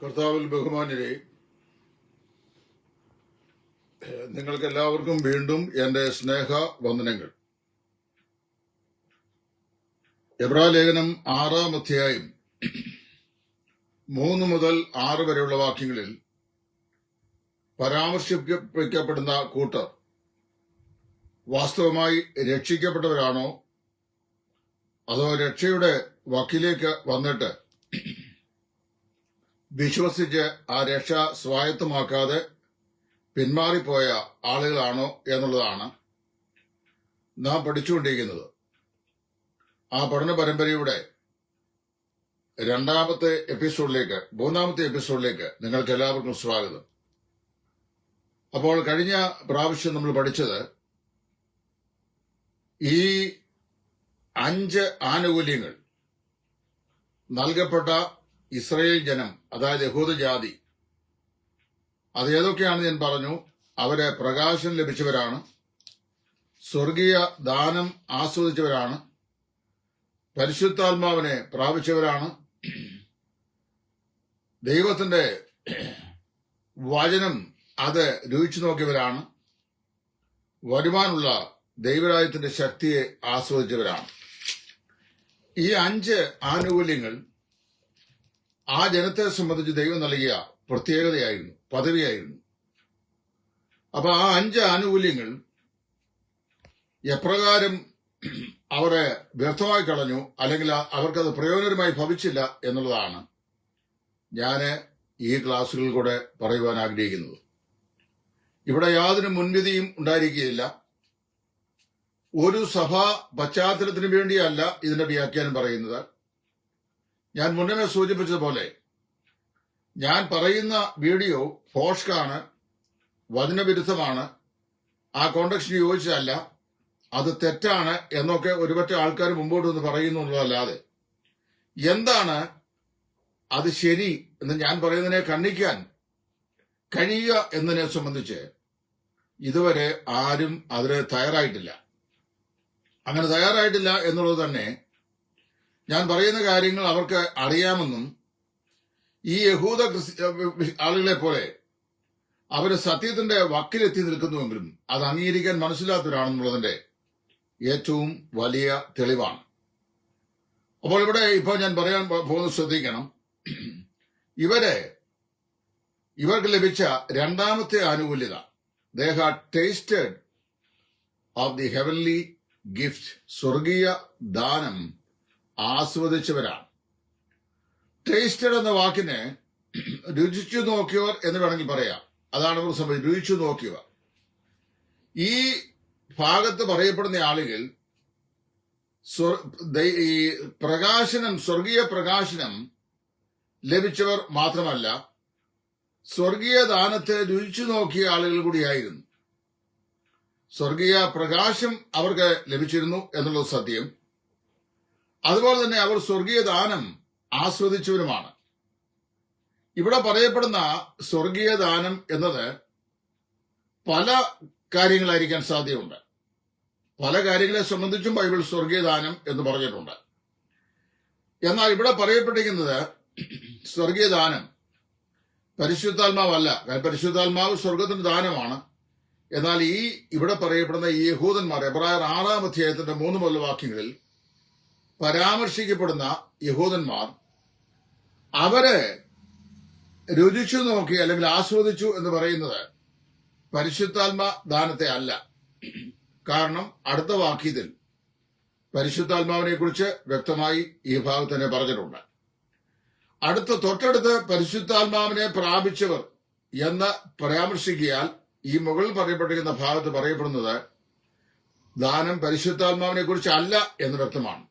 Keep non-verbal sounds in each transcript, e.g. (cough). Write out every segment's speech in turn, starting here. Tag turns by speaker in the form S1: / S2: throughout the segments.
S1: കർത്താവിൽ ബഹുമാനരെ നിങ്ങൾക്ക് എല്ലാവർക്കും വീണ്ടും എന്റെ സ്നേഹ വന്ദനങ്ങൾ ലേഖനം ആറാം അധ്യായം മൂന്ന് മുതൽ ആറ് വരെയുള്ള വാക്യങ്ങളിൽ പരാമർശിക്കപ്പെടുന്ന കൂട്ടർ വാസ്തവമായി രക്ഷിക്കപ്പെട്ടവരാണോ? അതോ രക്ഷയുടെ വക്കിലേക്ക് വന്നിട്ട് വിശ്വസിച്ച് ആ രക്ഷ സ്വായത്തമാക്കാതെ പിന്മാറിപ്പോയ ആളുകളാണോ എന്നുള്ളതാണ് നാം പഠിച്ചുകൊണ്ടിരിക്കുന്നത്. ആ പഠന പരമ്പരയുടെ രണ്ടാമത്തെ എപ്പിസോഡിലേക്ക് മൂന്നാമത്തെ എപ്പിസോഡിലേക്ക് നിങ്ങൾക്ക് എല്ലാവർക്കും സ്വാഗതം. അപ്പോൾ കഴിഞ്ഞ പ്രാവശ്യം നമ്മൾ പഠിച്ചത് ഈ അഞ്ച് ആനുകൂല്യങ്ങൾ നൽകപ്പെട്ട ഇസ്രയേൽ ജനം അതായത് യഹൂദ ജാതി അത് ഞാൻ പറഞ്ഞു. അവരെ പ്രകാശം ലഭിച്ചവരാണ്. സ്വർഗീയ ദാനം ആസ്വദിച്ചവരാണ്. പരിശുദ്ധാത്മാവിനെ പ്രാപിച്ചവരാണ്. ദൈവത്തിന്റെ വചനം അത് രുചിച്ചു നോക്കിയവരാണ്. വരുവാനുള്ള ദൈവരാജ്യത്തിന്റെ ശക്തിയെ ആസ്വദിച്ചവരാണ്. ഈ അഞ്ച് ആനുകൂല്യങ്ങൾ ആ ജനത്തെ സംബന്ധിച്ച് ദൈവം നൽകിയ പ്രത്യേകതയായിരുന്നു പദവിയായിരുന്നു. അപ്പൊ ആ അഞ്ച് ആനുകൂല്യങ്ങൾ എപ്രകാരം അവരെ വ്യർത്ഥമായി കളഞ്ഞു അല്ലെങ്കിൽ അവർക്കത് പ്രയോജനമായി ഭവിച്ചില്ല എന്നുള്ളതാണ് ഞാൻ ഈ ക്ലാസ്സുകളിൽ കൂടെ പറയുവാൻ ആഗ്രഹിക്കുന്നത്. ഇവിടെ യാതൊരു മുൻവിധിയും ഉണ്ടായിരിക്കുകയില്ല. ഒരു സഭാ പശ്ചാത്തലത്തിന് വേണ്ടിയല്ല ഇതിന്റെ വ്യാഖ്യാനം പറയുന്നത്. ഞാൻ മുന്നമേ സൂചിപ്പിച്ചതുപോലെ ഞാൻ പറയുന്ന വീഡിയോ ഫോഷ്കാണ് വചനവിരുദ്ധമാണ് ആ കോണ്ടക്സ്റ്റിന് യോജിച്ചതല്ല അത് തെറ്റാണ് എന്നൊക്കെ ഒരുപറ്റ ആൾക്കാർ മുമ്പോട്ട് വന്ന് പറയുന്നു എന്നുള്ളതല്ലാതെ എന്താണ് അത് ശരി എന്ന് ഞാൻ പറയുന്നതിനെ കണ്ണിക്കാൻ കഴിയുക എന്നതിനെ സംബന്ധിച്ച് ഇതുവരെ ആരും അതിന് തയ്യാറായിട്ടില്ല. അങ്ങനെ തയ്യാറായിട്ടില്ല എന്നുള്ളത് തന്നെ ഞാൻ പറയുന്ന കാര്യങ്ങൾ അവർക്ക് അറിയാമെന്നും ഈ യഹൂദ ആളുകളെ പോലെ അവർ സത്യത്തിന്റെ വക്കിലെത്തി നിൽക്കുന്നുവെങ്കിലും അത് അംഗീകരിക്കാൻ മനസ്സിലാത്തവരാണെന്നുള്ളതിന്റെ ഏറ്റവും വലിയ തെളിവാണ്. അപ്പോൾ ഇവിടെ ഇപ്പോൾ ഞാൻ പറയാൻ പോകുന്നത് ശ്രദ്ധിക്കണം. ഇവരെ ഇവർക്ക് ലഭിച്ച രണ്ടാമത്തെ ആനുകൂല്യത. They have tasted of the heavenly gift സ്വർഗീയ ദാനം ആസ്വദിച്ചവരാണ്. ടേസ്റ്റഡ് എന്ന വാക്കിനെ രുചിച്ചു നോക്കിയവർ എന്ന് വേണമെങ്കിൽ പറയാം. അതാണ് ഇവർ സംഭവിച്ചത് രുചിച്ചു നോക്കിയവർ. ഈ ഭാഗത്ത് പറയപ്പെടുന്ന ആളുകൾ ഈ പ്രകാശനം സ്വർഗീയ പ്രകാശനം ലഭിച്ചവർ മാത്രമല്ല സ്വർഗീയ ദാനത്തെ രുചിച്ചു നോക്കിയ ആളുകൾ കൂടിയായിരുന്നു. സ്വർഗീയ പ്രകാശം അവർക്ക് ലഭിച്ചിരുന്നു എന്നുള്ളത് സത്യം. അതുപോലെ തന്നെ അവർ സ്വർഗീയ ദാനം ആസ്വദിച്ചവരുമാണ്. ഇവിടെ പറയപ്പെടുന്ന സ്വർഗീയ ദാനം എന്നത് പല കാര്യങ്ങളായിരിക്കാൻ സാധ്യതയുണ്ട്. പല കാര്യങ്ങളെ സംബന്ധിച്ചും ബൈബിൾ സ്വർഗീയ ദാനം എന്ന് പറഞ്ഞിട്ടുണ്ട്. എന്നാൽ ഇവിടെ പറയപ്പെട്ടിരിക്കുന്നത് സ്വർഗീയ ദാനം പരിശുദ്ധാത്മാവല്ല. പരിശുദ്ധാത്മാവ് സ്വർഗത്തിന്റെ ദാനമാണ്. എന്നാൽ ഈ ഇവിടെ പറയപ്പെടുന്ന ഈ യഹൂദന്മാർ എബ്രായർ ആറാം അധ്യായത്തിന്റെ മൂന്ന് മുതൽ വാക്യങ്ങളിൽ പരാമർശിക്കപ്പെടുന്ന യഹൂദന്മാർ അവരെ രുചിച്ചു നോക്കി അല്ലെങ്കിൽ ആസ്വദിച്ചു എന്ന് പറയുന്നത് പരിശുദ്ധാത്മ ദാനത്തെ അല്ല. കാരണം അടുത്ത വാക്യത്തിൽ പരിശുദ്ധാത്മാവിനെ കുറിച്ച് വ്യക്തമായി ഈ ഭാഗത്ത് തന്നെ പറഞ്ഞിട്ടുണ്ട്. അടുത്ത തൊട്ടടുത്ത് പരിശുദ്ധാത്മാവിനെ പ്രാപിച്ചവർ എന്ന് പരാമർശിക്കിയാൽ ഈ മുകളിൽ പറയപ്പെട്ടിരിക്കുന്ന ഭാഗത്ത് പറയപ്പെടുന്നത് ദാനം പരിശുദ്ധാത്മാവിനെ കുറിച്ച് അല്ല എന്ന് വ്യക്തമാണ്.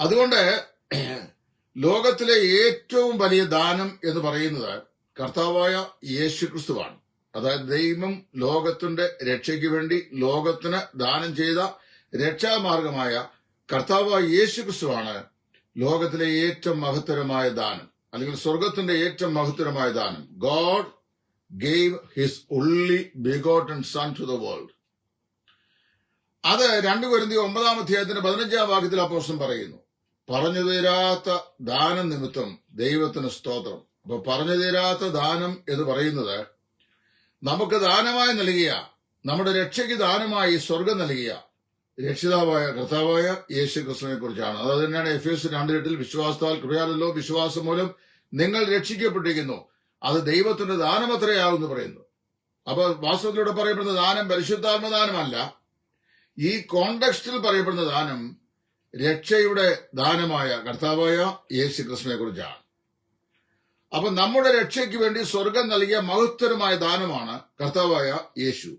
S1: അതുകൊണ്ട് ലോകത്തിലെ ഏറ്റവും വലിയ ദാനം എന്ന് പറയുന്നത് കർത്താവായ യേശു ക്രിസ്തുവാണ് അതായത് ദൈവം ലോകത്തിന്റെ രക്ഷയ്ക്ക് വേണ്ടി ലോകത്തിന് ദാനം ചെയ്ത രക്ഷാമാർഗമായ കർത്താവായ യേശു ക്രിസ്തുവാണ് ലോകത്തിലെ ഏറ്റവും മഹത്തരമായ ദാനം അല്ലെങ്കിൽ സ്വർഗത്തിന്റെ ഏറ്റവും മഹത്തരമായ ദാനം. God gave his only begotten son to the world അത് രണ്ടു വരുന്ന ഒമ്പതാം അധ്യായത്തിന്റെ പതിനഞ്ചാം വാക്യത്തിൽ അപ്പോസ്റ്റൻ പറയുന്നു പറഞ്ഞു തീരാത്ത ദാനം നിമിത്തം ദൈവത്തിന് സ്തോത്രം. അപ്പൊ പറഞ്ഞു തീരാത്ത ദാനം എന്ന് പറയുന്നത് നമുക്ക് ദാനമായി നൽകിയ നമ്മുടെ രക്ഷയ്ക്ക് ദാനമായി സ്വർഗം നൽകിയ രക്ഷിതാവായ കർത്താവായ യേശു ക്രിസ്തുവിനെ കുറിച്ചാണ് അത് തന്നെയാണ് എഫ് എസ് രണ്ടിലെട്ടിൽ വിശ്വാസത്താൽ കൃപയാലല്ലോ വിശ്വാസം മൂലം നിങ്ങൾ രക്ഷിക്കപ്പെട്ടിരിക്കുന്നു. അത് ദൈവത്തിന്റെ ദാനം ദാനമത്രയാകുന്നു പറയുന്നു. അപ്പൊ വാസ്തവത്തിലൂടെ പറയപ്പെടുന്ന ദാനം പരിശുദ്ധാത്മദാനമല്ല. ഈ കോണ്ടക്സ്റ്റിൽ പറയപ്പെടുന്ന ദാനം രക്ഷയുടെ ദാനമായ കർത്താവായ യേശു ക്രിസ്തുവിനെ കുറിച്ചാണ്. അപ്പൊ നമ്മുടെ രക്ഷയ്ക്ക് വേണ്ടി സ്വർഗം നൽകിയ മഹത്തരമായ ദാനമാണ് കർത്താവായ യേശു.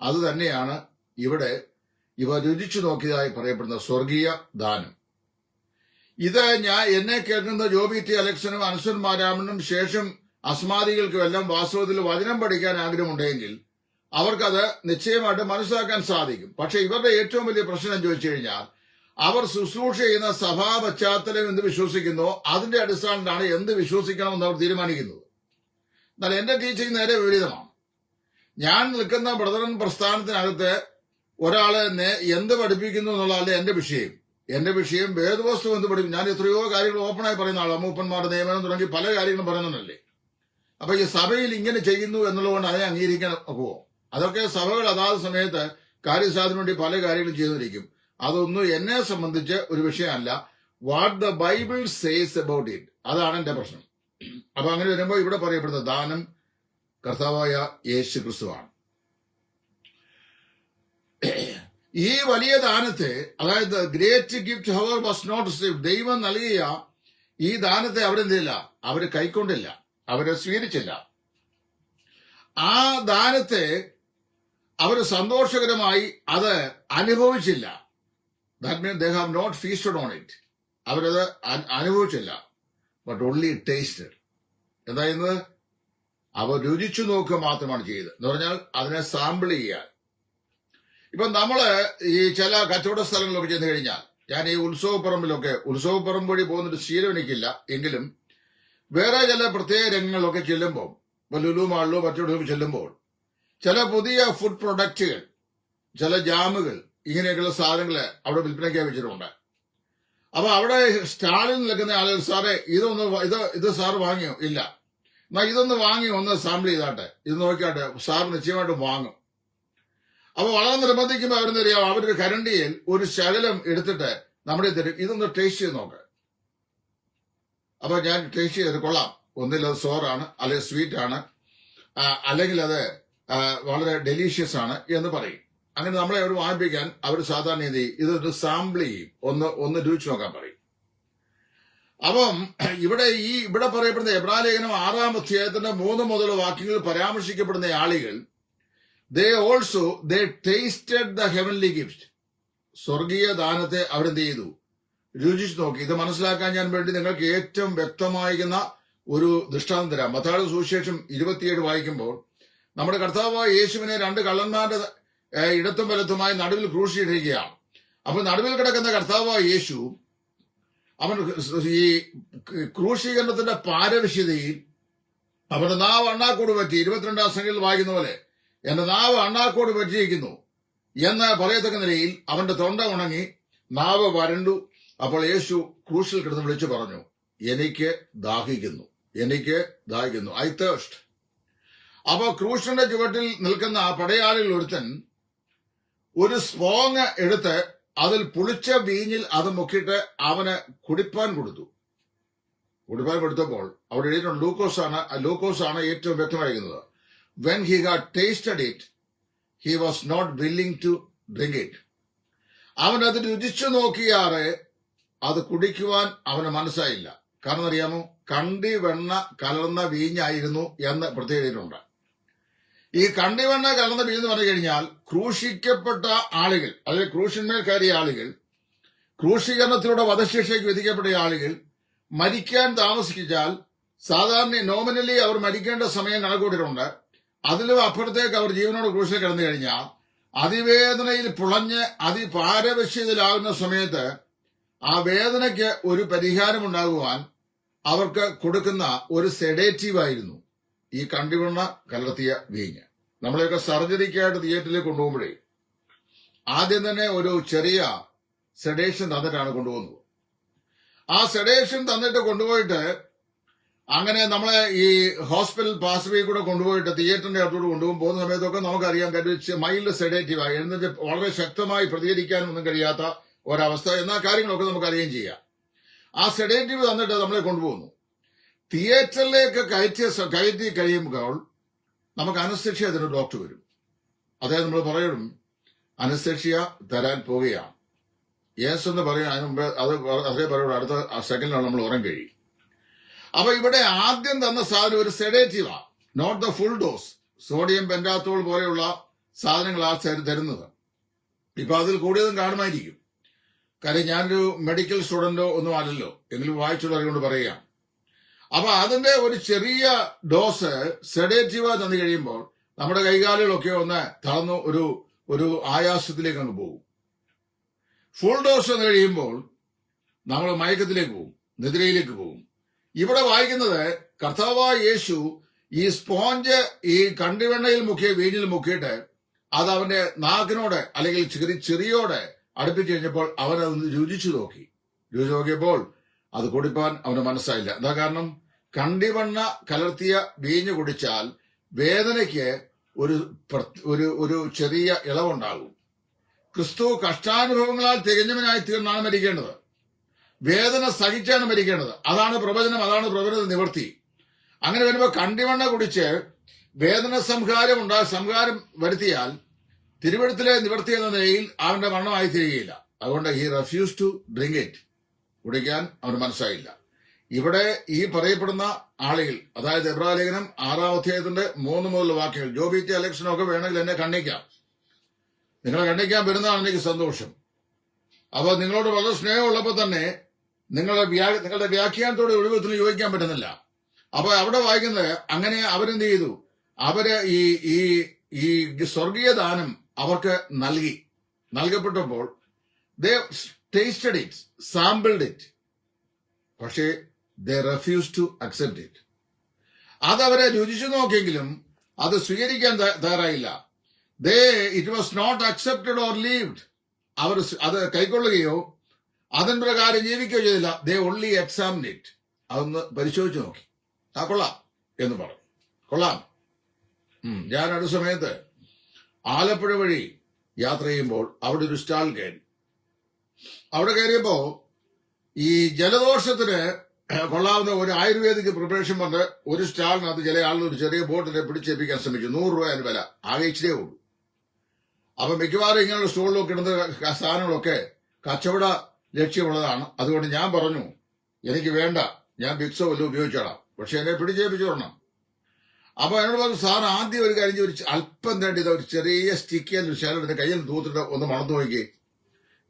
S1: അത് തന്നെയാണ് ഇവിടെ ഇവ രുചിച്ചു നോക്കിയതായി പറയപ്പെടുന്ന സ്വർഗീയ ദാനം. ഇത് ഞാൻ എന്നെ കേൾക്കുന്ന ജോബി ടി അലക്സനും അനുസന്മാരാമനും മാരാമനും ശേഷം അസ്മാദികൾക്കും എല്ലാം വാസ്തവത്തിൽ വചനം പഠിക്കാൻ ആഗ്രഹമുണ്ടെങ്കിൽ അവർക്കത് നിശ്ചയമായിട്ട് മനസ്സിലാക്കാൻ സാധിക്കും. പക്ഷെ ഇവരുടെ ഏറ്റവും വലിയ പ്രശ്നം ചോദിച്ചു കഴിഞ്ഞാൽ അവർ ശുശ്രൂഷ ചെയ്യുന്ന സഭാ പശ്ചാത്തലം എന്ത് വിശ്വസിക്കുന്നു? അതിന്റെ അടിസ്ഥാനത്തിലാണ് എന്ത് വിശ്വസിക്കണമെന്ന് അവർ തീരുമാനിക്കുന്നത്. എന്നാൽ എന്റെ ടീച്ചിങ് നേരെ വിപരീതമാണ്. ഞാൻ നിൽക്കുന്ന ബ്രദറൻ പ്രസ്ഥാനത്തിനകത്ത് ഒരാളെ എന്ത് പഠിപ്പിക്കുന്നു എന്നുള്ളതല്ല എന്റെ വിഷയം. എന്റെ വിഷയം വേദവസ്തു എന്ത് പഠിക്കും ഞാൻ എത്രയോ കാര്യങ്ങൾ ഓപ്പണായി പറയുന്ന ആളാണ് മൂപ്പന്മാരുടെ നിയമനം തുടങ്ങി പല കാര്യങ്ങളും പറയുന്നുണ്ടല്ലേ. അപ്പൊ ഈ സഭയിൽ ഇങ്ങനെ ചെയ്യുന്നു എന്നുള്ളതുകൊണ്ട് അതിനെ അംഗീകരിക്കാൻ ഒക്കുവോ അതൊക്കെ സഭകൾ അതാത് സമയത്ത് കാര്യസാധന വേണ്ടി പല കാര്യങ്ങളും ചെയ്തിരിക്കും അതൊന്നും എന്നെ സംബന്ധിച്ച് ഒരു വിഷയമല്ല. What the Bible says about it അതാണ് എന്റെ പ്രശ്നം. അപ്പൊ അങ്ങനെ വരുമ്പോൾ ഇവിടെ പറയപ്പെടുന്ന ദാനം കർത്താവായ യേശു ക്രിസ്തുവാണ് ഈ വലിയ ദാനത്തെ അതായത് great gift however was not receive ദൈവം നൽകിയ ഈ ദാനത്തെ അവരെന്തില്ല അവർ കൈക്കൊണ്ടില്ല. അവർ സ്വീകരിച്ചില്ല. ആ ദാനത്തെ അവർ സന്തോഷകരമായി അത് അനുഭവിച്ചില്ല. That mean they have not feasted on it അവരത് അനുഭവിച്ചില്ല. ബട്ട് ഓൺലി ടേസ്റ്റഡ് എന്തായിരുന്നത്? അവർ രുചിച്ചു നോക്കുക മാത്രമാണ് ചെയ്തത്. എന്ന് പറഞ്ഞാൽ അതിനെ സാമ്പിൾ ചെയ്യാൻ. ഇപ്പൊ നമ്മൾ ഈ ചില കച്ചവട സ്ഥലങ്ങളിലൊക്കെ ചെന്ന് കഴിഞ്ഞാൽ ഞാൻ ഈ ഉത്സവപ്പറമ്പിലൊക്കെ ഉത്സവപ്പറമ്പ് വഴി പോകുന്നൊരു ശീലം എനിക്കില്ല. എങ്കിലും വേറെ ചില പ്രത്യേക രംഗങ്ങളിലൊക്കെ ചെല്ലുമ്പോൾ ഇപ്പൊ ലുലു മാളിലോ മറ്റൊക്കെ ചെല്ലുമ്പോൾ ചില പുതിയ ഫുഡ് പ്രൊഡക്റ്റുകൾ ചില ജാമുകൾ ഇങ്ങനെയൊക്കെയുള്ള സാധനങ്ങൾ അവിടെ വിൽപ്പനയ്ക്കായി വെച്ചിട്ടുണ്ട്. അപ്പൊ അവിടെ സ്റ്റാളിൽ നിൽക്കുന്ന ആളുകൾ സാറേ ഇതൊന്ന് ഇത് ഇത് സാർ വാങ്ങിയോ? ഇല്ല. എന്നാ ഇതൊന്ന് വാങ്ങി ഒന്ന് സാമ്പിൾ ചെയ്താട്ടെ. ഇത് നോക്കിയാട്ടെ സാർ നിശ്ചയമായിട്ടും വാങ്ങും. അപ്പൊ വളരെ നിർബന്ധിക്കുമ്പോൾ അവരെന്തറിയാം അവരുടെ കരണ്ടിയിൽ ഒരു ശകലം എടുത്തിട്ട് നമ്മുടെ തരും. ഇതൊന്ന് ടേസ്റ്റ് ചെയ്ത് നോക്ക്. അപ്പൊ ഞാൻ ടേസ്റ്റ് ചെയ്ത് കൊള്ളാം. ഒന്നിൽ അത് സോറാണ് അല്ലെങ്കിൽ സ്വീറ്റ് ആണ് അല്ലെങ്കിൽ അത് വളരെ ഡെലീഷ്യസ് ആണ് എന്ന് പറയും. അങ്ങനെ നമ്മളെ അവർ വാങ്ങിപ്പിക്കാൻ അവർ സാധാരണ എന്ത് ഇതൊരു സാമ്പിൾ ചെയ്യും. ഒന്ന് ഒന്ന് രൂപിച്ചു നോക്കാൻ പറയും. അപ്പം ഇവിടെ ഈ ഇവിടെ പറയപ്പെടുന്ന എബ്രാലേഖനം ആറാം അധ്യായത്തിന്റെ മൂന്ന് മുതൽ വാക്യങ്ങൾ പരാമർശിക്കപ്പെടുന്ന ആളുകൾ they also they tasted the heavenly gift സ്വർഗീയ ദാനത്തെ അവരെന്ത് ചെയ്തു? രുചിച്ചു നോക്കി. ഇത് മനസ്സിലാക്കാൻ ഞാൻ വേണ്ടി നിങ്ങൾക്ക് ഏറ്റവും വ്യക്തമായിരിക്കുന്ന ഒരു ദൃഷ്ടാന്തം തരാം. സുവിശേഷം ഇരുപത്തിയേഴ് വായിക്കുമ്പോൾ നമ്മുടെ കർത്താവ് യേശുവിനെ രണ്ട് കള്ളന്മാരുടെ ഇടത്തും വലത്തുമായി നടുവിൽ ക്രൂശിയിട്ടിരിക്കുകയാണ് അപ്പൊ നടുവിൽ കിടക്കുന്ന കർത്താവായ യേശു അവൻ ഈ ക്രൂശീകരണത്തിന്റെ പാരവശ്യതയിൽ അവന്റെ നാവ് അണ്ണാക്കോട് പറ്റി ഇരുപത്തിരണ്ടാം സംഖ്യയിൽ വായിക്കുന്ന പോലെ എന്റെ നാവ് അണ്ണാക്കോട് പറ്റിയിരിക്കുന്നു എന്ന് പറയത്തക്ക നിലയിൽ അവന്റെ തൊണ്ട ഉണങ്ങി നാവ് വരണ്ടു. അപ്പോൾ യേശു ക്രൂശിൽ കിടന്ന് വിളിച്ചു പറഞ്ഞു എനിക്ക് ദാഹിക്കുന്നു എനിക്ക് ദാഹിക്കുന്നു. ഐ തേഴ്സ്റ്റ് അപ്പൊ ക്രൂശിന്റെ ചുവട്ടിൽ നിൽക്കുന്ന ആ പടയാളികൾ ഒരുത്തൻ ഒരു സ്പോങ് എടുത്ത് അതിൽ പുളിച്ച വീഞ്ഞിൽ അത് മുക്കിയിട്ട് അവന് കുടിപ്പാൻ കൊടുത്തു. കുടിപ്പാൻ കൊടുത്തപ്പോൾ അവിടെ എഴുതിയിട്ടുണ്ട് ലൂക്കോസ് ആണ് ലൂക്കോസ് ആണ് ഏറ്റവും വ്യക്തമായിരിക്കുന്നത്. When he has tasted it he was not willing to drink it അവൻ അത് രുചിച്ചു നോക്കിയാറെ അത് കുടിക്കുവാൻ അവന് മനസ്സായില്ല. കാരണം അറിയാമോ? കണ്ടി വെണ്ണ കലർന്ന വീഞ്ഞായിരുന്നു എന്ന് പ്രത്യേകതയുണ്ട് ഈ കണ്ടിവണ്ണ കലർന്ന ബീജം എന്ന് പറഞ്ഞു കഴിഞ്ഞാൽ ക്രൂശിക്കപ്പെട്ട ആളുകൾ അതായത് ക്രൂശന്മേൽ കയറിയ ആളുകൾ ക്രൂശീകരണത്തിലൂടെ വധശിക്ഷയ്ക്ക് വിധിക്കപ്പെട്ട ആളുകൾ മരിക്കാൻ താമസിച്ചാൽ സാധാരണ നോമിനലി അവർ മരിക്കേണ്ട സമയം കണക്കൂട്ടിട്ടുണ്ട് അതിലും അപ്പുറത്തേക്ക് അവർ ജീവനോട് ക്രൂശിൽ കിടന്നു കഴിഞ്ഞാൽ അതിവേദനയിൽ പുളഞ്ഞ് അതിപാരവശ്യത്തിലാകുന്ന സമയത്ത് ആ വേദനയ്ക്ക് ഒരു പരിഹാരം പരിഹാരമുണ്ടാകുവാൻ അവർക്ക് കൊടുക്കുന്ന ഒരു സെഡേറ്റീവ് ആയിരുന്നു. ഈ കണ്ടിവണ്ണ കലർത്തിയ വീഞ്ഞ്. നമ്മളെയൊക്കെ സർജറിക്കായിട്ട് തിയേറ്ററിൽ കൊണ്ടുപോകുമ്പോഴേ ആദ്യം തന്നെ ഒരു ചെറിയ സെഡേഷൻ തന്നിട്ടാണ് കൊണ്ടുപോകുന്നത്. ആ സെഡേഷൻ തന്നിട്ട് കൊണ്ടുപോയിട്ട് അങ്ങനെ നമ്മളെ ഈ ഹോസ്പിറ്റൽ പാസ്വേ കൂടെ കൊണ്ടുപോയിട്ട് തിയേറ്ററിന്റെ അടുത്തോട് കൊണ്ടുപോകും. പോകുന്ന സമയത്തൊക്കെ നമുക്കറിയാം കാര്യം മൈൽഡ് സെഡേറ്റീവ് ആയി. എന്നിട്ട് വളരെ ശക്തമായി പ്രതികരിക്കാനൊന്നും കഴിയാത്ത ഒരവസ്ഥ. എന്നാ കാര്യങ്ങളൊക്കെ നമുക്ക് അറിയുകയും ചെയ്യാം. ആ സെഡേറ്റീവ് തന്നിട്ട് നമ്മളെ കൊണ്ടുപോകുന്നു. തിയേറ്ററിലേക്ക് കയറ്റിയ കയറ്റി കഴിയുമ്പോൾ നമുക്ക് അനസ്തേഷ്യ അതിന് ഡോക്ടർ വരും. അതായത് നമ്മൾ പറയണം അനസ്തേഷ്യ തരാൻ പോവുകയാണ്. യെസ് എന്ന് പറയാൻ അതിന് മുമ്പ് അത് അതേ പറയുള്ളൂ അടുത്ത സെക്കൻഡിലാണ് നമ്മൾ ഉറം കഴിയും. അപ്പൊ ഇവിടെ ആദ്യം തന്ന സാധനം ഒരു സെഡേറ്റീവാ not the full dose sodium pentothal പോലെയുള്ള സാധനങ്ങളാണ് ആ തരുന്നത്. ഇപ്പൊ അതിൽ കൂടിയതും കാണുമായിരിക്കും. കാര്യം ഞാനൊരു മെഡിക്കൽ സ്റ്റുഡന്റോ ഒന്നും അല്ലല്ലോ. എങ്കിലും വായിച്ചുള്ള അറിവുകൊണ്ട് പറയുക അപ്പൊ അതിന്റെ ഒരു ചെറിയ ഡോസ് സെഡേറ്റീവ് തന്നു കഴിയുമ്പോൾ നമ്മുടെ കൈകാലുകളൊക്കെ ഒന്ന് തളർന്നു ഒരു ഒരു ആയാസത്തിലേക്ക് അങ്ങ് പോകും. ഫുൾ ഡോസ് എന്ന് കഴിയുമ്പോൾ നമ്മൾ മയക്കത്തിലേക്ക് പോകും നിദ്രയിലേക്ക് പോകും. ഇവിടെ വായിക്കുന്നത് കർത്താവായ യേശു ഈ സ്പോഞ്ച് ഈ കണ്ടിവെണ്ണയിൽ മുക്കിയ വീഞ്ഞിൽ മുക്കിയിട്ട് അത് അവന്റെ നാക്കിനോട് അല്ലെങ്കിൽ ചെറിയ ചെറിയോടെ അടുപ്പിച്ച് കഴിഞ്ഞപ്പോൾ അവൻ അത് രുചിച്ചു നോക്കി. രുചിച്ചു നോക്കിയപ്പോൾ അത് കുടിപ്പാൻ അവന് മനസ്സായില്ല. എന്താ കാരണം? കണ്ടിവണ്ണ കലർത്തിയ വീഞ്ഞ് കുടിച്ചാൽ വേദനയ്ക്ക് ഒരു ഒരു ഒരു ചെറിയ ഇളവുണ്ടാകും. ക്രിസ്തു കഷ്ടാനുഭവങ്ങളാൽ തികഞ്ഞവനായി തീർന്നാണ് മരിക്കേണ്ടത്. വേദന സഹിച്ചാണ് മരിക്കേണ്ടത്. അതാണ് പ്രവചനം അതാണ് പ്രവചന നിവൃത്തി. അങ്ങനെ വരുമ്പോൾ കണ്ടിവണ്ണ കുടിച്ച് വേദന സംഹാരം ഉണ്ടാ സംഹാരം വരുത്തിയാൽ തിരുവഴുത്തിലെ നിവൃത്തി എന്ന നിലയിൽ അവന്റെ മരണമായി തീരുകയില്ല അതുകൊണ്ട് he refuse to drink it കുടിക്കാൻ അവന് മനസ്സായില്ല. ഇവിടെ ഈ പറയപ്പെടുന്ന ആളുകൾ അതായത് എബ്രാലേഖനം ആറാം അധ്യായത്തിന്റെ മൂന്ന് മുതൽ വാക്യങ്ങൾ ജോബി ടി അലക്ഷനൊക്കെ വേണമെങ്കിൽ എന്നെ കണ്ണിക്കാം നിങ്ങളെ കണ്ണിക്കാൻ വരുന്നതാണ് എനിക്ക് സന്തോഷം. അപ്പൊ നിങ്ങളോട് വളരെ സ്നേഹമുള്ളപ്പോൾ തന്നെ നിങ്ങളുടെ നിങ്ങളുടെ വ്യാഖ്യാനത്തോട് ഒഴിവത്തിന് യോജിക്കാൻ പറ്റുന്നില്ല. അപ്പൊ അവിടെ വായിക്കുന്നത് അങ്ങനെ അവരെന്ത് ചെയ്തു? അവർ ഈ ഈ ഈ സ്വർഗീയ ദാനം അവർക്ക് നൽകി. നൽകപ്പെട്ടപ്പോൾ ടേസ്റ്റഡ് ഇറ്റ് സാമ്പിൾഡ് ഇറ്റ് പക്ഷേ the refuse to accept it അതവരെ രുചിച്ചു നോക്കിയെങ്കിലും അത് സ്വീകരിക്കാൻ തയ്യാറായില്ല. They it was not accepted or lived അവർ അത് കൈക്കൊള്ളുകയോ അതിൻ പ്രകാരം ജീവിക്കുകയോ ചെയ്തില്ല. ദേ ഓൺലി എക്സാമിൻ ഇറ്റ് അതൊന്ന് പരിശോധിച്ചു നോക്കി. ആ കൊള്ളാം എന്ന് പറഞ്ഞു. കൊള്ളാം. ഞാൻ അടുത്ത സമയത്ത് ആലപ്പുഴ വഴി യാത്ര ചെയ്യുമ്പോൾ അവിടെ ഒരു സ്റ്റാൾ കയറി. അവിടെ കയറിയപ്പോ ഈ ജലദോഷത്തിന് കൊള്ളാവുന്ന ഒരു ആയുർവേദിക് പ്രിപ്പറേഷൻ വന്ന് ഒരു സ്റ്റാളിനകത്ത് ചില ആളുകൾ ഒരു ചെറിയ ബോട്ടിനെ പിടിച്ചേപ്പിക്കാൻ ശ്രമിച്ചു. നൂറ് രൂപ അതിന് വില. ആകെ ഉള്ളൂ. അപ്പൊ മിക്കവാറും ഇങ്ങനെയുള്ള സ്റ്റോളിലൊക്കെ ഇടുന്ന സാധനങ്ങളൊക്കെ കച്ചവട ലക്ഷ്യമുള്ളതാണ്. അതുകൊണ്ട് ഞാൻ പറഞ്ഞു എനിക്ക് വേണ്ട. ഞാൻ ബിക്സോ വല്ലതും ഉപയോഗിച്ചോളാം. പക്ഷെ എന്നെ പിടിച്ചേപ്പിച്ചു തരണം അപ്പൊ എന്നോട് പറഞ്ഞു സാർ ആദ്യം ഒരു കാര്യം ഒരു അല്പം തേണ്ടി ഒരു ചെറിയ സ്റ്റിക്കിയ ഒരു ശാലം എന്റെ കയ്യിൽ തൂത്തിട്ട് ഒന്ന് മണന്നു നോക്കി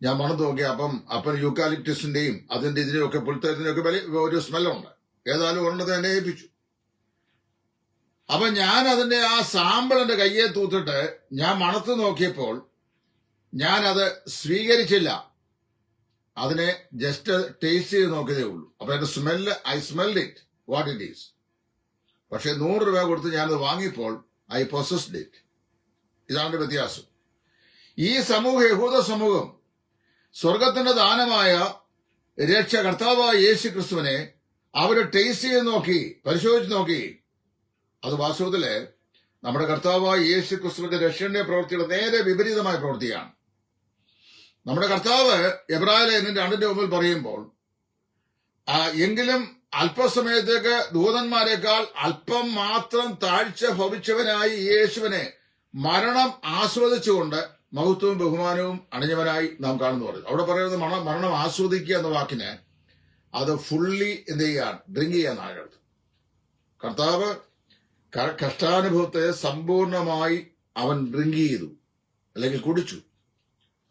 S1: ഞാൻ മണത്ത് നോക്കി. അപ്പം അപ്പം യൂക്കാലിപ്റ്റസിന്റെയും അതിന്റെ ഇതിന്റെയും ഒക്കെ പുൽത്തരത്തിന്റെയും ഒക്കെ വില ഒരു സ്മെല്ലുണ്ട്. ഏതായാലും ഒരെണ്ണത്തെ എന്നെ ഏൽപ്പിച്ചു. അപ്പൊ ഞാൻ അതിന്റെ ആ സാമ്പിൾ എന്റെ കയ്യെ തൂത്തിട്ട് ഞാൻ മണത്ത് നോക്കിയപ്പോൾ ഞാൻ അത് സ്വീകരിച്ചില്ല. അതിനെ ജസ്റ്റ് ടേസ്റ്റ് ചെയ്ത് നോക്കിയതേ ഉള്ളൂ. അപ്പൊ എന്റെ smell I smelled it what it is പക്ഷെ നൂറ് രൂപ കൊടുത്ത് ഞാനത് വാങ്ങിയപ്പോൾ ഐ പൊസസ്ഡ് ഇറ്റ് ഇതാണ് വ്യത്യാസം. ഈ സമൂഹ യഹൂദ സമൂഹം സ്വർഗത്തിന്റെ ദാനമായ രക്ഷ കർത്താവായ യേശു ക്രിസ്തുവിനെ അവർ ടേസ്റ്റ് ചെയ്ത് നോക്കി പരിശോധിച്ച് നോക്കി. അത് വാസ്തവത്തിൽ നമ്മുടെ കർത്താവായ യേശു ക്രിസ്തുവിന്റെ രക്ഷയുടെ പ്രവൃത്തിയുടെ നേരെ വിപരീതമായ പ്രവൃത്തിയാണ്. നമ്മുടെ കർത്താവ് എബ്രാഹിം രണ്ടിന്റെ മുമ്പിൽ പറയുമ്പോൾ എങ്കിലും അല്പസമയത്തേക്ക് ദൂതന്മാരെക്കാൾ അല്പം മാത്രം താഴ്ച ഭവിച്ചവനായി യേശുവിനെ മരണം ആസ്വദിച്ചുകൊണ്ട് മഹത്വവും ബഹുമാനവും അണിഞ്ഞവനായി നാം കാണുന്നു പറയും അവിടെ പറയുന്നത് മരണം മരണം ആസ്വദിക്കുക എന്ന വാക്കിന് അത് ഫുള്ളി എന്ത് ചെയ്യാൻ ഡ്രിങ്ക് ചെയ്യാൻ അർത്ഥം കർത്താവ് കഷ്ടാനുഭവത്തെ സമ്പൂർണമായി അവൻ ഡ്രിങ്ക് ചെയ്തു. അല്ലെങ്കിൽ കുടിച്ചു.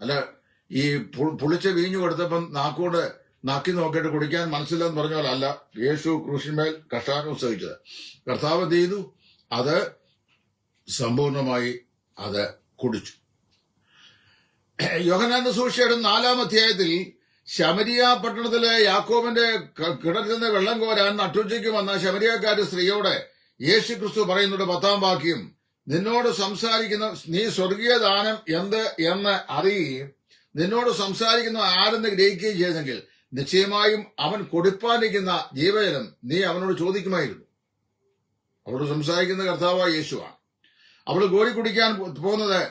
S1: അല്ല ഈ പുളിച്ച വീഞ്ഞു കൊടുത്തപ്പം നാക്കോട് നാക്കി നോക്കിയിട്ട് കുടിക്കാൻ മനസ്സില്ലെന്ന് പറഞ്ഞാലല്ല യേശു ക്രൂശിന്മേൽ കഷ്ടാനു സഹിച്ചത്. കർത്താവ് എന്ത് ചെയ്തു? അത് സമ്പൂർണമായി അത് കുടിച്ചു. (clears throat) യോഹനാന്റെ സൂക്ഷിയുടെ നാലാം അധ്യായത്തിൽ ശമരിയ പട്ടണത്തിലെ യാക്കോബിന്റെ കിണറ്റിൽ നിന്ന് വെള്ളം കോരാൻ നട്ടുച്ചയ്ക്ക് വന്ന ശമരിയക്കാരി സ്ത്രീയോട് യേശു ക്രിസ്തു പറയുന്നുണ്ട് പത്താം വാക്യം നിന്നോട് സംസാരിക്കുന്ന നീ സ്വർഗീയ ദാനം എന്ത് എന്ന് അറിയുകയും നിന്നോട് സംസാരിക്കുന്ന ആരെന്ന് ഗ്രഹിക്കുകയും ചെയ്തെങ്കിൽ നിശ്ചയമായും അവൻ കൊടുപ്പാനിരിക്കുന്ന ജീവജലം നീ അവനോട് ചോദിക്കുമായിരുന്നു. അവളോട് സംസാരിക്കുന്ന കർത്താവായ യേശുവാണ്. അവൾ കോരി കുടിക്കാൻ പോകുന്നത്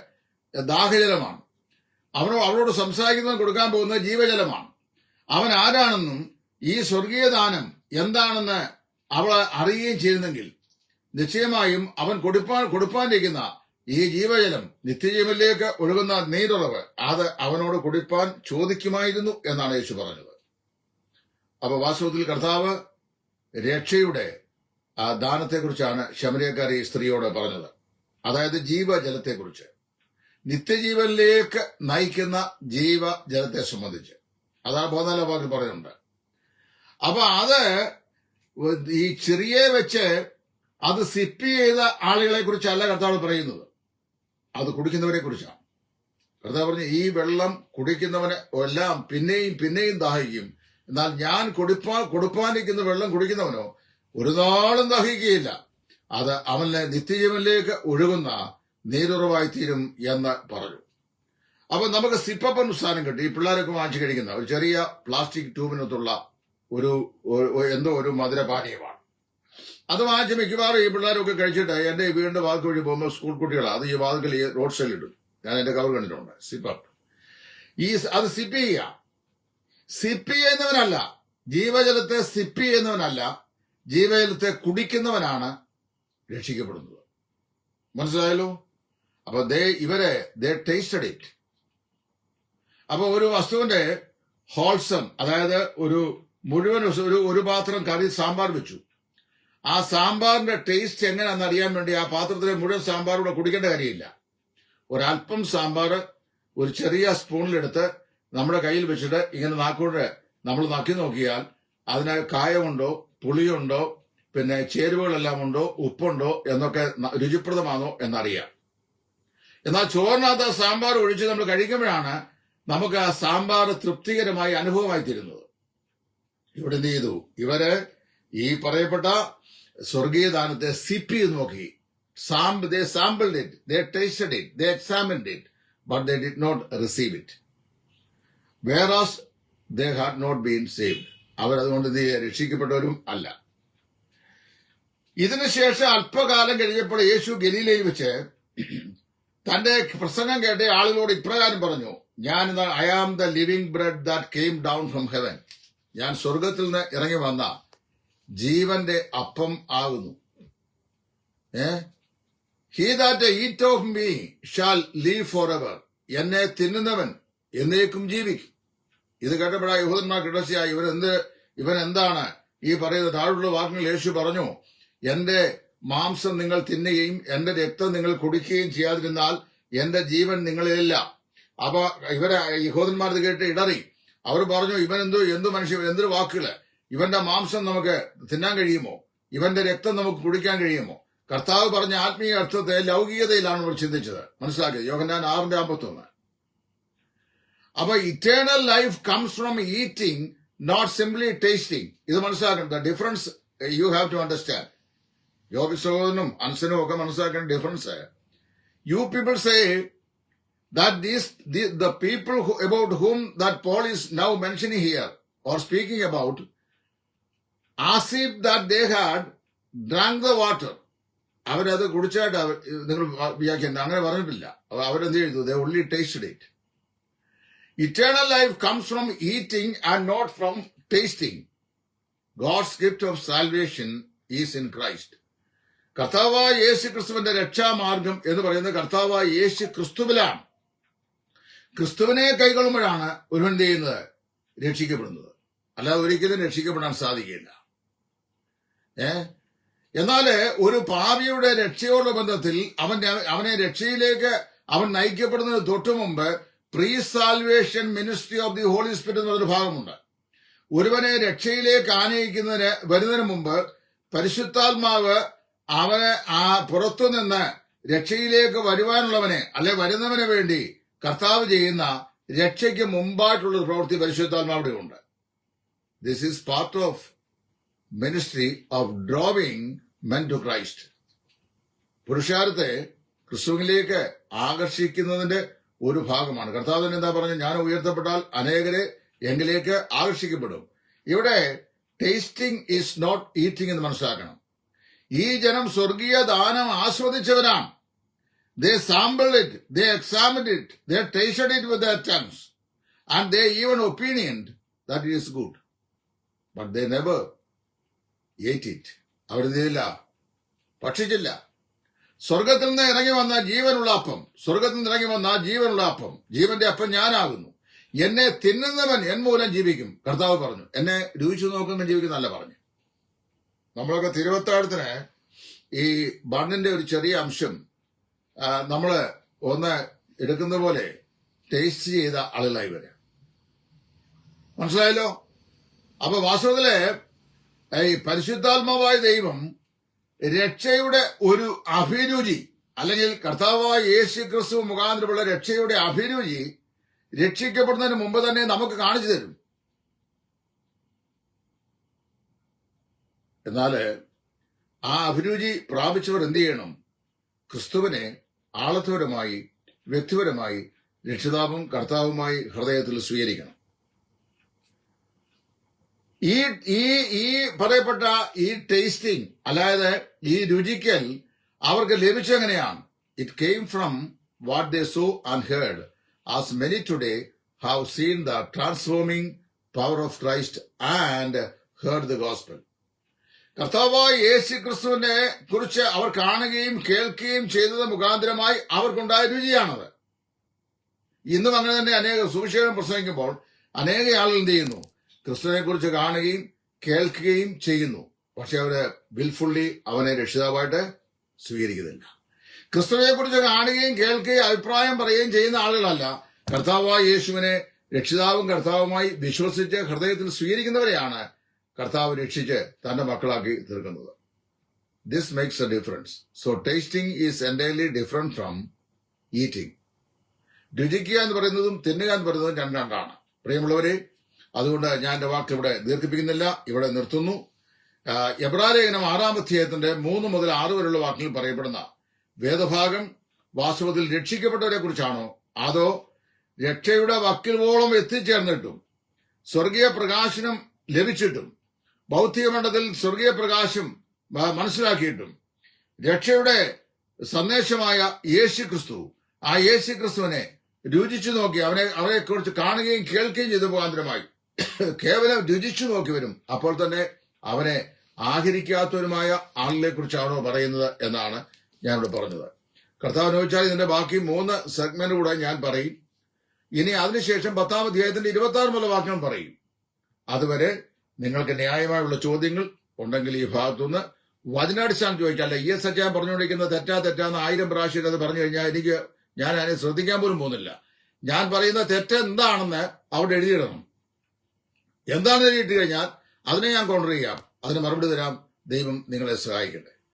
S1: ദാഹജലമാണ്. അവനോ അവളോട് സംസാരിക്കുന്നത് കൊടുക്കാൻ പോകുന്നത് ജീവജലമാണ്. അവൻ ആരാണെന്നും ഈ സ്വർഗീയ ദാനം എന്താണെന്ന് അവൾ അറിയുകയും ചെയ്യുന്നെങ്കിൽ നിശ്ചയമായും അവൻ കൊടുപ്പാൻ കൊടുപ്പാനിരിക്കുന്ന ഈ ജീവജലം നിത്യജീവനിലേക്ക് ഒഴുകുന്ന നീരുറവ് അത് അവനോട് കുടിപ്പാൻ ചോദിക്കുമായിരുന്നു എന്നാണ് യേശു പറഞ്ഞത്. അപ്പൊ വാസ്തവത്തിൽ കർത്താവ് രക്ഷയുടെ ദാനത്തെക്കുറിച്ചാണ് ശമരിയക്കാരി സ്ത്രീയോട് പറഞ്ഞത്. അതായത് ജീവജലത്തെക്കുറിച്ച്. നിത്യജീവനിലേക്ക് നയിക്കുന്ന ജീവജലത്തെ സംബന്ധിച്ച്. അതാണ് ബോധാല വാക്കിൽ പറയുന്നുണ്ട്. അപ്പൊ അത് ഈ ചെറിയ വെച്ച് അത് സിപ്പ് ചെയ്ത ആളുകളെ കുറിച്ചല്ല കർത്താവ് പറയുന്നത്. അത് കുടിക്കുന്നവരെ കുറിച്ചാണ്. കർത്താവ് പറഞ്ഞു ഈ വെള്ളം കുടിക്കുന്നവനെ എല്ലാം പിന്നെയും പിന്നെയും ദാഹിക്കും. എന്നാൽ ഞാൻ കൊടുപ്പാ കൊടുപ്പാനിരിക്കുന്ന വെള്ളം കുടിക്കുന്നവനോ ഒരു നാളും ദാഹിക്കുകയില്ല. അത് അവനെ നിത്യജീവനിലേക്ക് ഒഴുകുന്ന നീരുറവായി തീരും എന്ന് പറഞ്ഞു. അപ്പൊ നമുക്ക് സിപ്പപ്പൻ സ്ഥാനം കിട്ടി. ഈ പിള്ളേരൊക്കെ വാങ്ങിച്ചു കഴിക്കുന്ന ഒരു ചെറിയ പ്ലാസ്റ്റിക് ട്യൂബിനകത്തുള്ള ഒരു എന്തോ ഒരു മധുരപാനീയമാണ്. അത് വാങ്ങിച്ച് മിക്കവാറും ഈ പിള്ളേരൊക്കെ കഴിച്ചിട്ട് എന്റെ വീടിന്റെ വാതിൽ വഴി പോകുമ്പോൾ സ്കൂൾ കുട്ടികളാണ് അത് ഈ വാതിൽ ഈ റോഡ് സൈഡിൽ ഇടും. ഞാൻ എന്റെ കവർ കണ്ടിട്ടുണ്ട്. സിപ്പപ്പ്. ഈ അത് സിപ്പ് ചെയ്യുക. സിപ്പ് ചെയ്യുന്നവനല്ല. ജീവജലത്തെ സിപ്പ് ചെയ്യുന്നവനല്ല. ജീവജലത്തെ കുടിക്കുന്നവനാണ് രക്ഷിക്കപ്പെടുന്നത്. മനസ്സിലായല്ലോ? അപ്പൊ ദേ ഇവരെ ദേ ടേസ്റ്റഡ് ഇറ്റ് അപ്പൊ ഒരു വസ്തുവിന്റെ ഹോൾസം അതായത് ഒരു മുഴുവൻ ഒരു ഒരു പാത്രം കറി സാമ്പാർ വെച്ചു. ആ സാമ്പാറിന്റെ ടേസ്റ്റ് എങ്ങനെയാണെന്ന് അറിയാൻ വേണ്ടി ആ പാത്രത്തിലെ മുഴുവൻ സാമ്പാർ കൂടെ കുടിക്കേണ്ട കാര്യമില്ല. ഒരല്പം സാമ്പാർ ഒരു ചെറിയ സ്പൂണിലെടുത്ത് നമ്മുടെ കയ്യിൽ വെച്ചിട്ട് ഇങ്ങനെ നാക്കൂടെ നമ്മൾ നക്കി നോക്കിയാൽ അതിന് കായമുണ്ടോ പുളിയുണ്ടോ പിന്നെ ചേരുവകളെല്ലാം ഉണ്ടോ ഉപ്പുണ്ടോ എന്നൊക്കെ രുചിപ്രദമാണോ എന്നറിയാം. എന്നാൽ ചോറിനകത്ത് സാമ്പാർ ഒഴിച്ച് നമ്മൾ കഴിക്കുമ്പോഴാണ് നമുക്ക് ആ സാമ്പാർ തൃപ്തികരമായി അനുഭവമായി തീരുന്നത് ഇവിടെ എന്ത് ചെയ്തു? ഇവർ ഈ പറയപ്പെട്ട സ്വർഗീയ ദാനത്തെ സിപ്പി നോക്കി. It they it they examined it but they did not receive it they not അവരതുകൊണ്ട് രക്ഷിക്കപ്പെട്ടവരും അല്ല. ഇതിനുശേഷം അല്പകാലം കഴിഞ്ഞപ്പോൾ യേശു ഗലീലയിൽ വെച്ച് തന്റെ പ്രസംഗം കേട്ട ആളുകളോട് ഇപ്രകാരം പറഞ്ഞു ഞാൻ I am the living bread that came down from heaven ഞാൻ സ്വർഗത്തിൽ നിന്ന് ഇറങ്ങി വന്ന ജീവന്റെ അപ്പം ആകുന്നു. ഏ? He that eat of me shall live for ever എന്നെ തിന്നുന്നവൻ എന്നേക്കും ജീവിക്കും. ഇത് കേട്ടപ്പോഴാ യഹൂദന്മാർ കിടസിയായി. ഇവരെന്ത് ഇവൻ എന്താണ് ഈ പറയുന്ന താഴെയുള്ള വാക്കുകൾ യേശു പറഞ്ഞു എന്റെ മാംസം നിങ്ങൾ തിന്നുകയും എന്റെ രക്തം നിങ്ങൾ കുടിക്കുകയും ചെയ്യാതിരുന്നാൽ എന്റെ ജീവൻ നിങ്ങളിലില്ല. അപ്പൊ ഇവരെ യഹോദന്മാർ കേട്ട് ഇടറി. അവർ പറഞ്ഞു ഇവൻ എന്തോ എന്തു മനുഷ്യ എന്തൊരു വാക്കുകൾ? ഇവന്റെ മാംസം നമുക്ക് തിന്നാൻ കഴിയുമോ? ഇവന്റെ രക്തം നമുക്ക് കുടിക്കാൻ കഴിയുമോ? കർത്താവ് പറഞ്ഞ ആത്മീയ അർത്ഥത്തെ ലൗകികതയിലാണ് നമ്മൾ ചിന്തിച്ചത്. മനസ്സിലാക്കിയത് യോഹന്നാൻ ആറിന്റെ അമ്പത്തൊന്ന്. അപ്പൊ eternal life comes from eating not simply tasting ഇത് മനസ്സിലാക്കണം. The difference you have to understand yoga സഹോദരനും അൻസനും ഒക്കെ മനസ്സിലാക്കേണ്ട difference you people say that these the, the people who, about whom that Paul is now mentioning here or speaking about, as if that they had drank. അവരത് കുടിച്ചായിട്ട് അവർ നിങ്ങൾ വ്യാഖ്യാനം അങ്ങനെ പറഞ്ഞിട്ടില്ല. അവ- അവരെന്ത് ചെയ്തു? The only tasted it eternal life comes from eating and not from tasting God's gift of salvation is in Christ കർത്താവായ യേശു ക്രിസ്തുവിന്റെ രക്ഷാമാർഗം എന്ന് പറയുന്നത് കർത്താവായ യേശു ക്രിസ്തുവിലാണ് ക്രിസ്തുവിനെ കൈകൊള്ളുമ്പോഴാണ് ഒരുവൻ എന്ത് ചെയ്യുന്നത്? രക്ഷിക്കപ്പെടുന്നത്. അല്ലാതെ ഒരിക്കലും രക്ഷിക്കപ്പെടാൻ സാധിക്കില്ല. ഏ? എന്നാൽ ഒരു പാപിയുടെ രക്ഷയോട് ബന്ധത്തിൽ അവൻ അവനെ രക്ഷയിലേക്ക് അവൻ നയിക്കപ്പെടുന്നതിന് തൊട്ടു മുമ്പ് pre salvation ministry of the holy spirit എന്നൊരു ഭാഗമുണ്ട്. ഒരുവനെ രക്ഷയിലേക്ക് ആനയിക്കുന്നതിന് വരുന്നതിന് മുമ്പ് പരിശുദ്ധാത്മാവ് അവന് ആ പുറത്തുനിന്ന് രക്ഷയിലേക്ക് വരുവാനുള്ളവനെ അല്ലെ വരുന്നവന് വേണ്ടി കർത്താവ് ചെയ്യുന്ന രക്ഷയ്ക്ക് മുമ്പായിട്ടുള്ള പ്രവൃത്തി പരിശുദ്ധാത്മാവിടെ ഉണ്ട് this is part of ministry of drawing men to Christ പുരുഷാരത്തെ ക്രിസ്തുവിലേക്ക് ആകർഷിക്കുന്നതിന്റെ ഒരു ഭാഗമാണ്. കർത്താവിന് എന്താ പറഞ്ഞു? ഞാൻ ഉയർത്തപ്പെട്ടാൽ അനേകരെ എങ്കിലേക്ക് ആകർഷിക്കപ്പെടും. ഇവിടെ ടേസ്റ്റിംഗ് ഈസ് നോട്ട് ഈറ്റിംഗ് എന്ന് മനസ്സിലാക്കണം. ഈ ജനം സ്വർഗീയ ദാനം ആസ്വദിച്ചവരാണ്. They sample it they examined it they tasted it with their tongues and they even opinion that it is good but they never ate it അവർ ചെയ്തില്ല ഭക്ഷിച്ചില്ല. സ്വർഗത്തിൽ നിന്ന് ഇറങ്ങി വന്ന ജീവനുള്ള അപ്പം. സ്വർഗത്തിൽ നിന്ന് ഇറങ്ങി വന്ന ജീവനുള്ള അപ്പം. ജീവന്റെ അപ്പം ഞാനാകുന്നു. എന്നെ തിന്നുന്നവൻ എൻ മൂലം ജീവിക്കും. കർത്താവ് പറഞ്ഞു. എന്നെ രുചിച്ചു നോക്കുന്ന ജീവിക്കുന്നല്ല പറഞ്ഞു. നമ്മളൊക്കെ തിരുവത്താഴത്തിന് ഈ ബണ്ണിന്റെ ഒരു ചെറിയ അംശം നമ്മൾ ഒന്ന് എടുക്കുന്ന പോലെ ടേസ്റ്റ് ചെയ്ത ആളുകളായി വരെ മനസ്സിലായല്ലോ? അപ്പൊ വാസ്തവത്തിൽ ഈ പരിശുദ്ധാത്മാവായ ദൈവം രക്ഷയുടെ ഒരു അഭിരുചി അല്ലെങ്കിൽ കർത്താവായ യേശു ക്രിസ്തു മുഖാന്തരമുള്ള രക്ഷയുടെ അഭിരുചി രക്ഷിക്കപ്പെടുന്നതിന് മുമ്പ് തന്നെ നമുക്ക് കാണിച്ചു തരും. എന്നാൽ ആ അഭിരുചി പ്രാപിച്ചവർ എന്ത് ചെയ്യണം? ക്രിസ്തുവിനെ ആളത്വരമായി വ്യക്തിപരമായി രക്ഷിതാവും കർത്താവുമായി ഹൃദയത്തിൽ സ്വീകരിക്കണം. ഈ ഈ ഈ പറയപ്പെട്ട ഈ ടേസ്റ്റിംഗ് അതായത് ഈ രുചിക്കൽ അവർക്ക് ലഭിച്ചെങ്ങനെയാണ് it came from what they saw and heard as many today have seen the transforming power of Christ and heard the gospel കർത്താവായ യേശു ക്രിസ്തുവിനെ കുറിച്ച് അവർ കാണുകയും കേൾക്കുകയും ചെയ്തത് മുഖാന്തരമായി അവർക്കുണ്ടായ രുചിയാണത്. ഇന്നും അങ്ങനെ തന്നെ അനേക സുവിശേഷം പ്രസംഗിക്കുമ്പോൾ അനേക ആളുകൾ എന്ത് ചെയ്യുന്നു? ക്രിസ്തുവിനെ കുറിച്ച് കാണുകയും കേൾക്കുകയും ചെയ്യുന്നു. പക്ഷെ അവർ വിൽഫുള്ളി അവനെ രക്ഷിതാവായിട്ട് സ്വീകരിക്കുന്നില്ല. ക്രിസ്തുവിനെ കുറിച്ച് കാണുകയും കേൾക്കുകയും അഭിപ്രായം പറയുകയും ചെയ്യുന്ന ആളുകളല്ല കർത്താവായ യേശുവിനെ രക്ഷിതാവും കർത്താവുമായി വിശ്വസിച്ച് ഹൃദയത്തിൽ സ്വീകരിക്കുന്നവരെയാണ് കർത്താവ് രക്ഷിച്ച് തന്റെ മക്കളാക്കി തീർക്കുന്നത്. This makes a difference so tasting is entirely different from eating രുചിക്കുക എന്ന് പറയുന്നതും തിന്നുക എന്ന് പറയുന്നതും രണ്ട് രണ്ടാണ്. പ്രിയമുള്ളവരെ അതുകൊണ്ട് ഞാൻ എന്റെ വാക്ക് ഇവിടെ ദീർഘിപ്പിക്കുന്നില്ല. ഇവിടെ നിർത്തുന്നു. എബ്രാലേഖനം ആറാം അധ്യായത്തിന്റെ മൂന്ന് മുതൽ ആറ് വരെയുള്ള വാക്കുകൾ പറയപ്പെടുന്ന വേദഭാഗം വാസ്തവത്തിൽ രക്ഷിക്കപ്പെട്ടവരെ കുറിച്ചാണോ? അതോ രക്ഷയുടെ വക്കിലോളം എത്തിച്ചേർന്നിട്ടും സ്വർഗീയ പ്രകാശനം ലഭിച്ചിട്ടും ഭൗതിക മണ്ഡലത്തിൽ സ്വർഗീയ പ്രകാശം മനസ്സിലാക്കിയിട്ടും രക്ഷയുടെ സന്ദേശമായ യേശു ക്രിസ്തു ആ യേശു ക്രിസ്തുവിനെ രുചിച്ചു നോക്കി അവനെ അവരെ കുറിച്ച് കാണുകയും കേൾക്കുകയും ചെയ്തു മുഖാന്തരമായി കേവലം രുചിച്ചു നോക്കി വരും അപ്പോൾ തന്നെ അവനെ ആഹരിക്കാത്തവരുമായ ആളിനെ കുറിച്ചാണോ പറയുന്നത് എന്നാണ് ഞാനിവിടെ പറഞ്ഞത്. കർത്താവ് ചോദിച്ചാൽ ഇതിന്റെ ബാക്കി മൂന്ന് സെഗ്മെന്റ് കൂടെ ഞാൻ പറയും. ഇനി അതിനുശേഷം പത്താം അധ്യായത്തിന്റെ ഇരുപത്തി ആറ് മുതൽ വാക്യം പറയും. അതുവരെ നിങ്ങൾക്ക് ന്യായമായുള്ള ചോദ്യങ്ങൾ ഉണ്ടെങ്കിൽ ഈ ഭാഗത്തുനിന്ന് വചനാടിസ്ഥാനം ചോദിക്കാം അല്ല ഇ എസ് അച്ഛൻ പറഞ്ഞുകൊണ്ടിരിക്കുന്നത് തെറ്റാ തെറ്റാന്ന് ആയിരം പ്രാവശ്യം അത് പറഞ്ഞു കഴിഞ്ഞാൽ എനിക്ക് ഞാൻ അതിനെ ശ്രദ്ധിക്കാൻ പോലും പോകുന്നില്ല. ഞാൻ പറയുന്ന തെറ്റ് എന്താണെന്ന് അവിടെ എഴുതിയിടണം. എന്താണെന്ന് എഴുതിയിട്ട് കഴിഞ്ഞാൽ അതിനെ ഞാൻ കൗണ്ടർ ചെയ്യാം. അതിന് മറുപടി തരാം. ദൈവം നിങ്ങളെ സഹായിക്കട്ടെ.